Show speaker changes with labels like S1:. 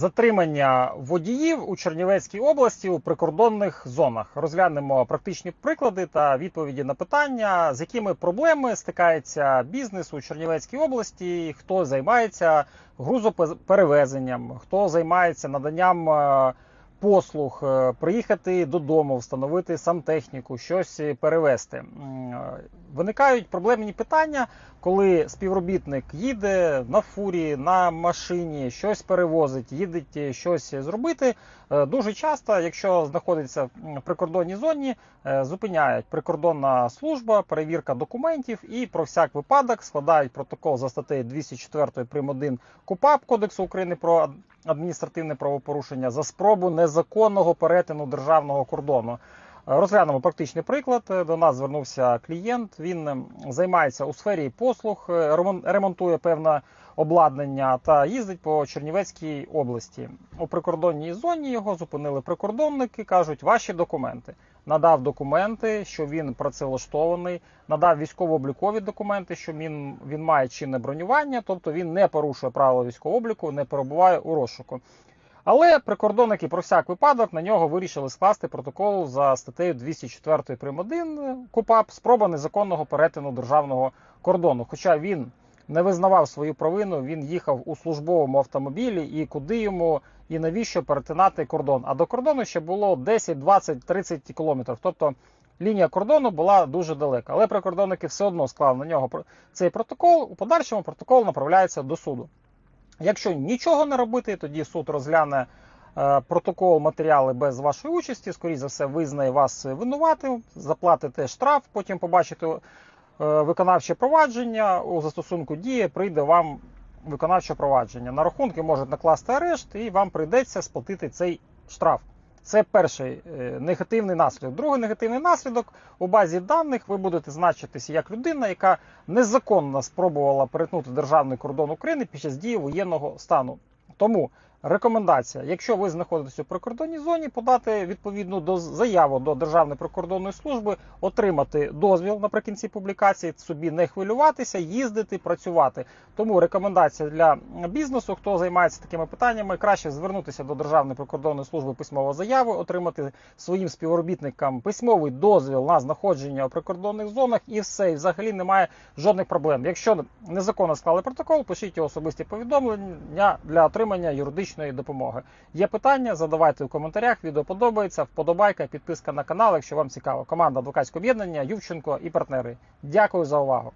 S1: Затримання водіїв у Чернівецькій області у прикордонних зонах. Розглянемо практичні приклади та відповіді на питання, з якими проблеми стикається бізнес у Чернівецькій області, хто займається грузоперевезенням, хто займається наданням е, послуг, е, приїхати додому, встановити сантехніку, щось перевезти. Е, Виникають проблемні питання, коли співробітник їде на фурі, на машині, щось перевозить, їде щось зробити. Е, Дуже часто, якщо знаходиться в прикордонній зоні, е, зупиняють прикордонна служба, перевірка документів і про всяк випадок складають протокол за статтею 204 прим. 1 КУПАП Кодексу України про адміністративне правопорушення за спробу незаконного перетину державного кордону. Розглянемо практичний приклад. Е, До нас звернувся клієнт. Він ем, займається у сфері послуг, е, ремонтує певне обладнання та їздить по Чернівецькій області. У прикордонній зоні його зупинили прикордонники. кажуть, ваші документи. Надав документи, що він працевлаштований, надав військово-облікові документи, що він, він має чинне бронювання, тобто він не порушує правила військового обліку, не перебуває у розшуку. Але прикордонники про всяк випадок на нього вирішили скласти протокол за статтею 204 прим. 1 КУПАП спроба незаконного перетину державного кордону. Хоча він не визнавав свою провину, він їхав у службовому автомобілі і куди йому і навіщо перетинати кордон. А до кордону ще було 10, 20, 30 кілометрів. Тобто лінія кордону була дуже далека. Але прикордонники все одно склали на нього цей протокол. У подальшому протокол направляється до суду. Якщо нічого не робити, тоді суд розгляне е, протокол матеріали без вашої участі. Скоріше за все, визнає вас винуватим, заплатите штраф, потім побачите е, виконавче провадження. У застосунку дії прийде вам виконавче провадження. На рахунки можуть накласти арешт, і вам прийдеться сплатити цей штраф. Це перший е, негативний наслідок. Другий негативний наслідок у базі даних ви будете значитися як людина, яка незаконно спробувала перетнути державний кордон України під час дії воєнного стану. Тому рекомендація, якщо ви знаходитесь у прикордонній зоні, подати відповідну до заяву до Державної прикордонної служби, отримати дозвіл наприкінці публікації, собі не хвилюватися, їздити, працювати. Тому рекомендація для бізнесу, хто займається такими питаннями, краще звернутися до Державної прикордонної служби письмову заяву, отримати своїм співробітникам письмовий дозвіл на знаходження у прикордонних зонах, і все, і взагалі немає жодних проблем. Якщо незаконно склали протокол, пишіть особисті повідомлення для отримання юридичної допомоги. Є питання, задавайте в коментарях. Відео подобається, вподобайка, підписка на канал, якщо вам цікаво. Команда адвокатського об'єднання, Ювченко і партнери. Дякую за увагу.